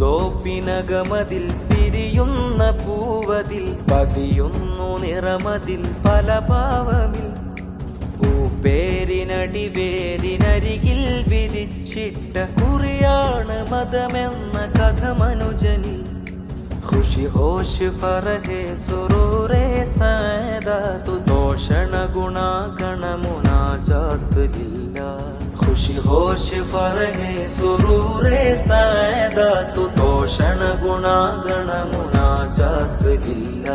തോപ്പിനകമതിൽ തിരിയുന്ന പൂവതിൽ പതിയുന്നു നിറമതിൽ പല പാവമിൽ. പൂപ്പേരിനടിവേരിനരികിൽ വിരിച്ചിട്ട കുറിയാണ് മതമെന്ന കഥ മനുജനിൽ ഖുഷി ഹോഷ് ഫറഹേ സുറൂറേ ഹോഷ ഫറഹെ സുരൂരേ സായദാത്തു തോഷണ ഗുണാഗണ മുനാജാത്ത് ഇല്ല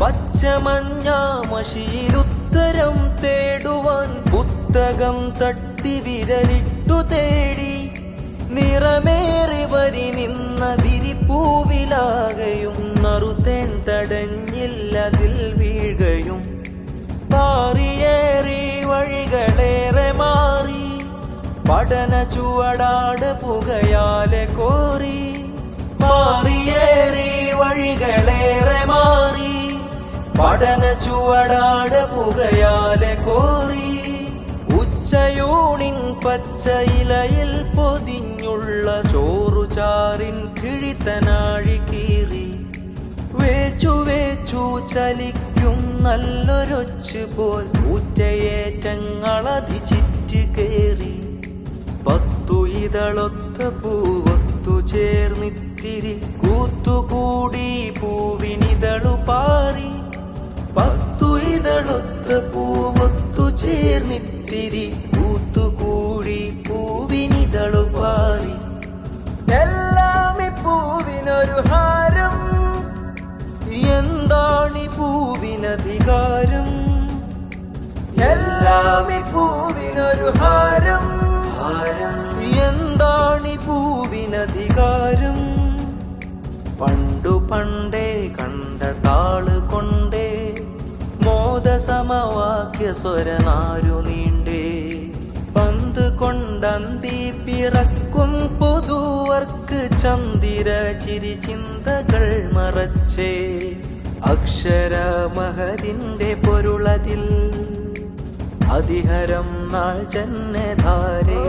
പച്ച മഞ്ഞ മഷിയിലുത്തരം തേടുവാൻ പുത്തകം തട്ടി വിരലിട്ടു തേടി. നിറമേറി വരി നിന്ന വിരിപ്പൂവിലാകയും നറുതേൻ തടഞ്ഞില്ലതിൽ വീഴുകയും പഠന ചുവടാട് പുകയാലെ കോറി മാറിയേറി വഴികളേറെ മാറി. പഠന ചുവടാട് പുകയാലെ കോറി ഉച്ചയൂണിൻ പച്ചയിലയിൽ പൊതിഞ്ഞുള്ള ചോറുചാറിൻ കിഴിത്തനാഴി കീറി. വേച്ചു വേച്ചു ചലിക്കും നല്ലൊരൊച്ചു പോൽ ഊറ്റയേറ്റങ്ങളതിചിറ്റ് കേറി. ഇതളൊത്ത പൂവൊത്തു ചേർന്നിത്തിരി കൂത്തുകൂടി പൂവിനിതളു പാറി. പത്തു ഇതളൊത്ത പൂവൊത്തു ചേർന്നിത്തിരി കൂത്തുകൂടി പൂവിനിതളു പാറി. എല്ലാം ഈ പൂവിനൊരു ഹാരം. എന്താണി പൂവിനധികാരം? എല്ലാം ഈ പൂവിനൊരു ഹാരം. പൂവിനധികാരം പണ്ടു പണ്ടേ കണ്ട താൾ കൊണ്ടേ മോദസമവാക്യ സ്വരനാരു നീണ്ടേ. പന്ത് കൊണ്ടന്തി പിറക്കും പൊതുവർക്ക് ചന്ദിര ചിരി ചിന്തകൾ മറച്ചേ. അക്ഷരമഹതിന്റെ പൊരുളതിൽ അതിഹരം നാൾ ജന്നധാരേ